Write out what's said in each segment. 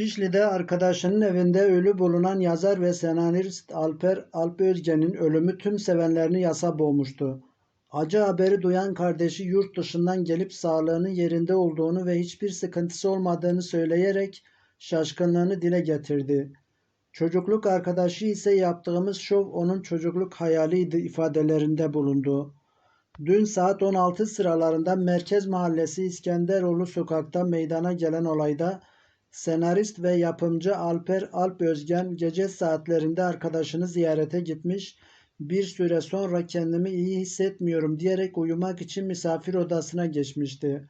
Şişli'de arkadaşının evinde ölü bulunan yazar ve senarist Alper Alp Özgen'in ölümü tüm sevenlerini yasa boğmuştu. Acı haberi duyan kardeşi yurt dışından gelip sağlığının yerinde olduğunu ve hiçbir sıkıntısı olmadığını söyleyerek şaşkınlığını dile getirdi. Çocukluk arkadaşı ise yaptığımız şov onun çocukluk hayaliydi ifadelerinde bulundu. Dün saat 16 sıralarında Merkez Mahallesi İskenderoğlu sokakta meydana gelen olayda senarist ve yapımcı Alper Alp Özgen gece saatlerinde arkadaşını ziyarete gitmiş, bir süre sonra kendimi iyi hissetmiyorum diyerek uyumak için misafir odasına geçmişti.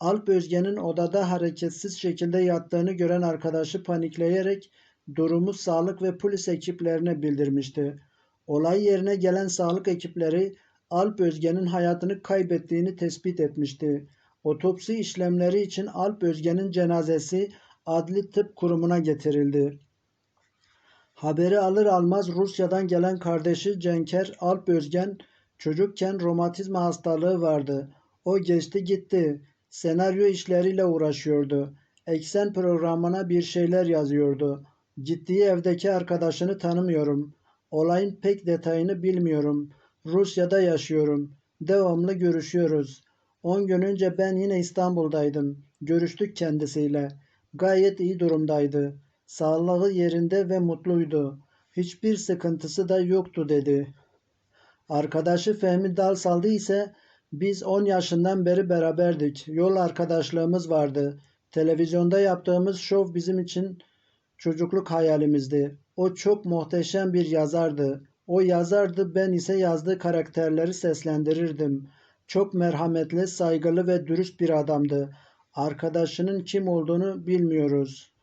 Alp Özgen'in odada hareketsiz şekilde yattığını gören arkadaşı panikleyerek durumu sağlık ve polis ekiplerine bildirmişti. Olay yerine gelen sağlık ekipleri Alp Özgen'in hayatını kaybettiğini tespit etmişti. Otopsi işlemleri için Alp Özgen'in cenazesi Adli Tıp Kurumu'na getirildi. Haberi alır almaz Rusya'dan gelen kardeşi Cenker Alp Özgen çocukken romatizma hastalığı vardı. O geçti gitti. Senaryo işleriyle uğraşıyordu. Eksen programına bir şeyler yazıyordu. Gittiği evdeki arkadaşını tanımıyorum. Olayın pek detayını bilmiyorum. Rusya'da yaşıyorum. Devamlı görüşüyoruz. 10 gün önce ben yine İstanbul'daydım. Görüştük kendisiyle. Gayet iyi durumdaydı. Sağlığı yerinde ve mutluydu. Hiçbir sıkıntısı da yoktu dedi. Arkadaşı Fehmi Dalsaldı ise biz 10 yaşından beri beraberdik. Yol arkadaşlığımız vardı. Televizyonda yaptığımız şov bizim için çocukluk hayalimizdi. O çok muhteşem bir yazardı. O yazardı ben ise yazdığı karakterleri seslendirirdim. Çok merhametli, saygılı ve dürüst bir adamdı. Arkadaşının kim olduğunu bilmiyoruz.